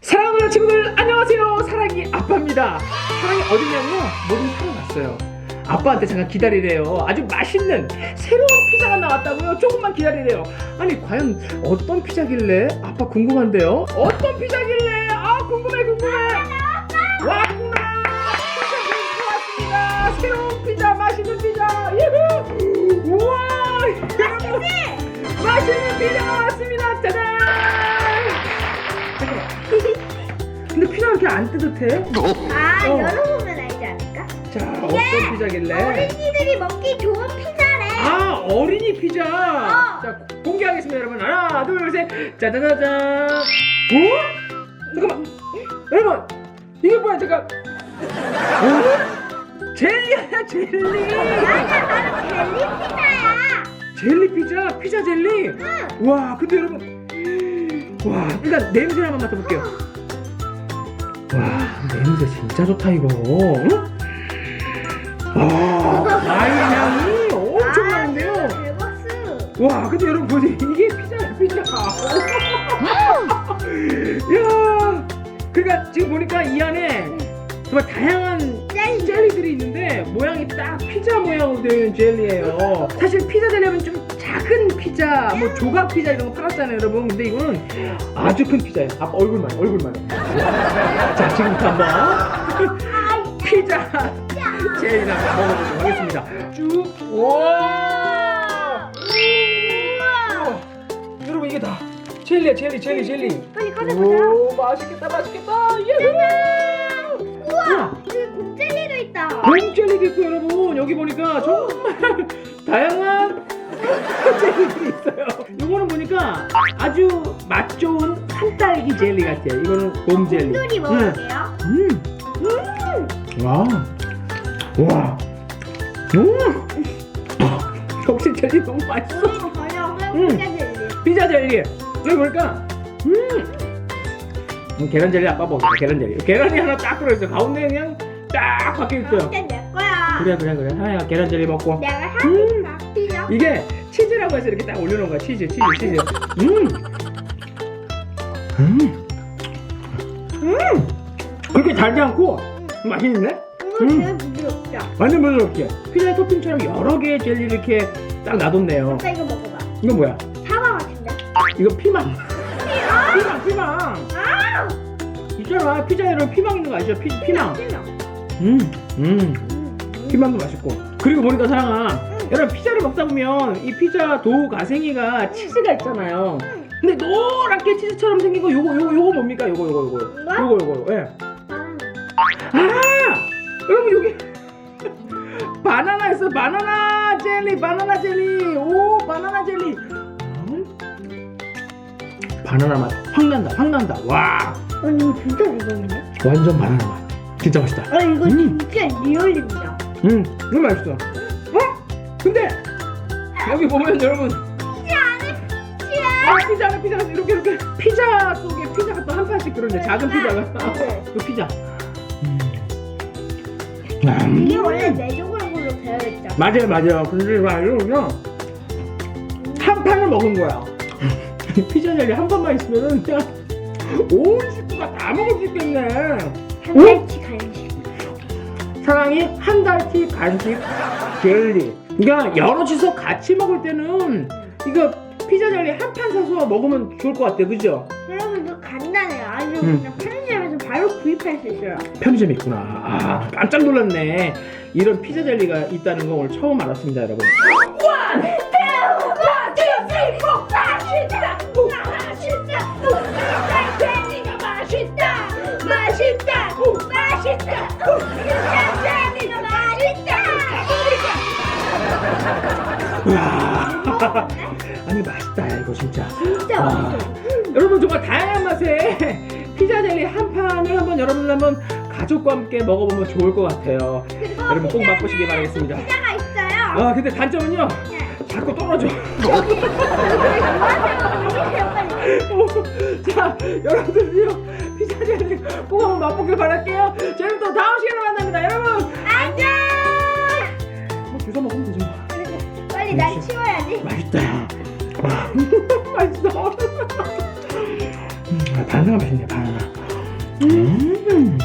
사랑하는 친구들 안녕하세요. 사랑이 아빠입니다. 사랑이 어디냐면요 모두 갔어요. 아빠한테 잠깐 기다리래요. 아주 맛있는 새로운 피자가 나왔다고요. 조금만 기다리래요. 아니 과연 어떤 피자길래 아빠 궁금한데요? 어떤 피자길래 안 뜨뜻해? 아, 어. 열어보면 알지 않을까? 자 어떤 피자길래 어린이들이 먹기 좋은 피자래. 아 어린이 피자 어. 자 공개하겠습니다 여러분 하나 둘셋 짜자자잔 오? 잠깐만 여러분 이게 뭐야 잠깐 오? 젤리야 젤리 맞아, 바로 젤리 피자야. 젤리 피자 피자 젤리 응. 와 근데 여러분 와 일단 냄새 한번 맡아볼게요 와 냄새 진짜 좋다 이거. 응? 아 과일 향이 엄청 나는데요? 대박스. 와 근데 여러분 보세요. 이게 피자야 피자. 야 그러니까 지금 보니까 이 안에 정말 다양한 젤리. 젤리들이 있는데 모양이 딱 피자 모양으로 된 젤리예요. 사실 피자 젤리는 좀 작은 피자, 뭐 조각 피자 이런 거 팔았잖아요, 여러분. 근데 이거는 아주 큰 피자예요. 아빠 얼굴만, 얼굴만. 자, 지금부터 한번 피자 젤리를 한번 먹어보도록 하겠습니다. 쭉. 와. 우와. 여러분 이게 다 젤리야, 젤리, 젤리, 젤리. 빨리 꺼내보자. 오, 맛있겠다, 맛있겠다. 예. 우와, 여기 곰젤리 도 있다. 봄젤리도 있고 여러분 여기 보니까 정말 다양한 젤리들이 있어요 이거는 보니까 아주 맛 좋은 산딸기 젤리 같아요 이거는 봄젤리 곰돌이 먹을게요. 음. 음. 와. 와. 음. 역시 젤리 너무 맛있어 이거 버려. 음. 피자 젤리. 피자 젤리 여기 보니까 음. 음, 계란 젤리 아빠 먹어 계란 젤리 계란이 하나 딱 들어있어 가운데 그냥 딱 박혀있어요 내 거야. 그래 그래 그래 하야 계란 젤리 먹고 내가 음. 하니까 피자. 이게 치즈라고 해서 이렇게 딱 올려놓은 거야 치즈 치즈 치즈 음. 음. 음. 그렇게 달지 않고 맛있는데? 이거 음. 부드럽다. 완전 부드럽게 피자 토핑처럼 여러 개의 젤리 이렇게 딱 놔뒀네요 아빠 이거 먹어봐. 이거 뭐야? 사과 같은데? 이거 피망 아! 피망 피망 아! 있잖아 피자에 이런 피망 있는 거 아시죠? 피, 피망 피망. 음, 음. 음. 피망도 맛있고 그리고 보니까 사랑아 여러분 피자를 먹다 보면 이 피자 도우 가생이가 치즈가 있잖아요 음. 근데 노랗게 치즈처럼 생긴 거 요거 요거 요거 뭡니까 요거 요거 요거 이거? 요거 요거 예. 음. 아 여러분 여기 바나나 있어 바나나 젤리 바나나 젤리 오 바나나 젤리 음? 바나나 맛 확 난다 확 난다 와 아니 이거 진짜 무거운데? 완전 바나나 맛 진짜 맛있다 아 이거 음. 진짜 리얼입니다. 음 너무 맛있어 어? 근데 여기 보면 여러분 피자 안에 피자. 아 피자가 이렇게 이렇게 피자 속에 피자가 또 한 판씩 들어있네 작은 피자가 네. 그 피자 음. 이게 원래 내조그란 걸로 배어있죠. 맞아요 맞아요 근데 막 이러면 한 판을 먹은 거야 피자 젤리 한 판만 있으면은 그냥 온 식구가 다 먹을 수 있겠네 한 달치 간식. 사랑이 한 달치 간식 젤리 그러니까 여러 주소 같이 먹을 때는 이거 피자 젤리 한 판 사서 먹으면 좋을 것 같아요 그죠? 여러분도 간단해요. 아주 음. 그냥 편의점에서 바로 구입할 수 있어요. 편의점에 있구나 아 깜짝 놀랐네 이런 피자 젤리가 있다는 거 오늘 처음 알았습니다 여러분 아니 맛있다 이거 진짜 진짜 와. 맛있어. 여러분 정말 다양한 맛의 피자 젤리 한 판을 한번 여러분들 한번 가족과 함께 먹어보면 좋을 것 같아요 그리고 여러분 꼭 맛보시기 바라겠습니다 피자가 있어요. 아 근데 단점은요 네. 자꾸 떨어져. 자 여러분들요 피자 젤리 꼭 한번 맛보길 바랄게요 저희는 또 다음 시간에 만납니다 여러분 안녕. 뭐 주워 먹으면 되죠 빨리 빨리 날 치워야지. 맛있다. 와, 맛있어. 음, 바나나 맛있네, 바나나. 음.